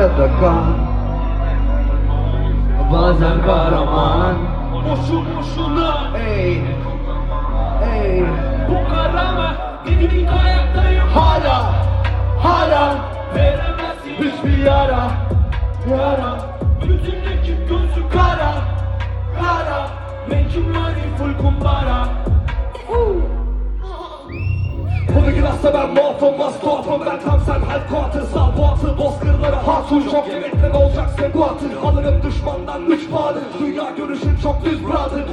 arada kan? Bazen kahraman. Boşu boşuna. Ey Ey. Bu karama Dimdik ayaktayım Hala Hala. Veremezsin. Hiçbir yara Yara. Yüzündeki gözü Kara Kara. Making money full kumbara. Bunu günahsa ben muafım Mastofum ben tam sen hatun Çok yemekten olacaksın bu atı Alırım düşmandan üç puanı. Dünya görüşün çok düz brother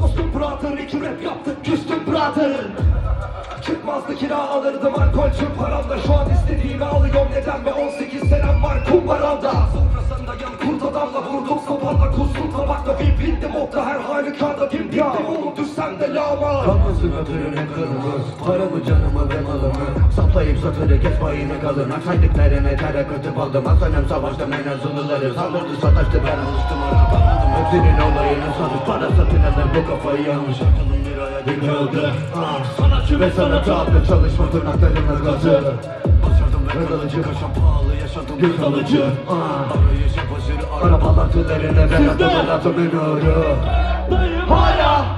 kostüm brother İki rap yaptık küstüm brother Çıkmazdı kira alırdım alkol tüm paramda. Şu an istediğimi alıyorum neden ve 18 senem var kumbaramda. Sofrasında yan kurt adamla vurdum sopanla kustum tabakla. Bir bildim okta her halükarda bir bildim oğlum düşsem de lağma Kalmasın ötürüne kırmız Paramı canımı ve malımı. Saplayıp satırı kes payını kalın. Aksaydıklarına tere katıp aldım Aslanım savaştım en azınlıları Saldırdı sataştı ben alıştım Anladım hepsinin olayını satış Para satın alır bu kafayı yanlış Aklım bir aya yıkıldı ah. Sanatçı Ve sanatı adlı çalışma tırnaklarımla ve kalıcı Kaşan pahalı yaşadım. Göz alıcı ah. Arayışa başarı ara bağlantılarına Ben atımın atımın nuru Dayım. Hala Hala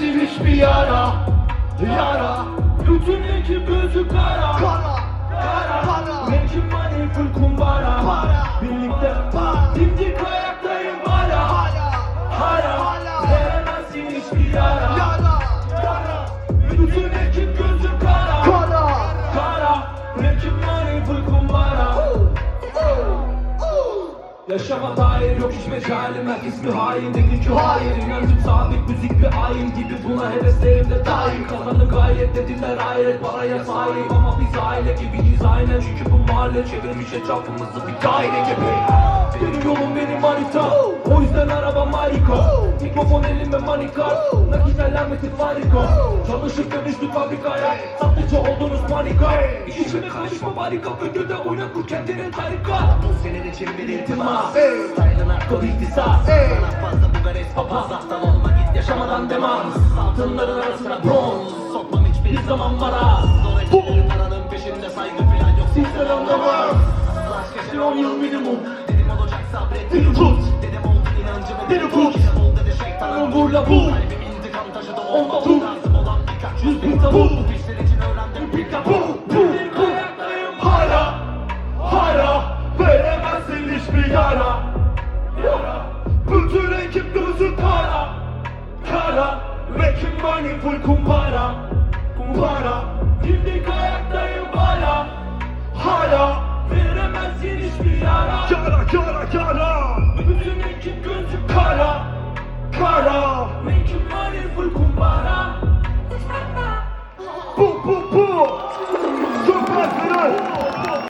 Veremezsin hiçbir yara Yara. Yüzündeki gözü kara. Kara Kara. Making money full kumbara Para. Birlikte Yaşama dair yok hiç mecalim bir hain dedi ki hayır. İnancım sabit müzik bir ayin gibi Buna heveslerim de dahil. Kazandım gayet dediler hayret Paraya sahip. Ama biz aile gibiyiz aynen. Çünkü bu mahalle çevirmiş etrafımızı bir daire gibi Benim yolum benim manita O yüzden araba marika Mikrofon elime manikar Nakit alameti farika. Çalışıp dönüştük fabrikaya. Sattıkça oldunuz panika İçime karışma marika Ödülde oynat bu kendinin tarikat Bu senin için bir iltimas. Arka bir ihtisas. Ey. Sana fazla bu gares papaz Aptal olma git yaşamadan demans Altınların arasına bronz. Sokmam hiçbir zaman varaz Zorecilerin paranın peşinde saygı filan yok. Sizler anlamaz şey on yıl minimum sabret Beni tut Dedim oldu inancımı Beni tut Ol dedi şeytanın vurla bu Kalbim intikam taşıdı olma bu Lazım olan birkaç yüz bin tavuk Bu pisler için öğrendim. Bir kapı Bu ayaktayım Hala. Hala. Veremezsin hiçbir yara. Yara. Bütün ekip gözü kara. Kara. Making money full kumbara Kumbara Dimdik ayaktayım hala. Hala Veremezsin hiçbir yara. Yara yara yara Bütün ekip gözü Kara Kara. Making money full kumbara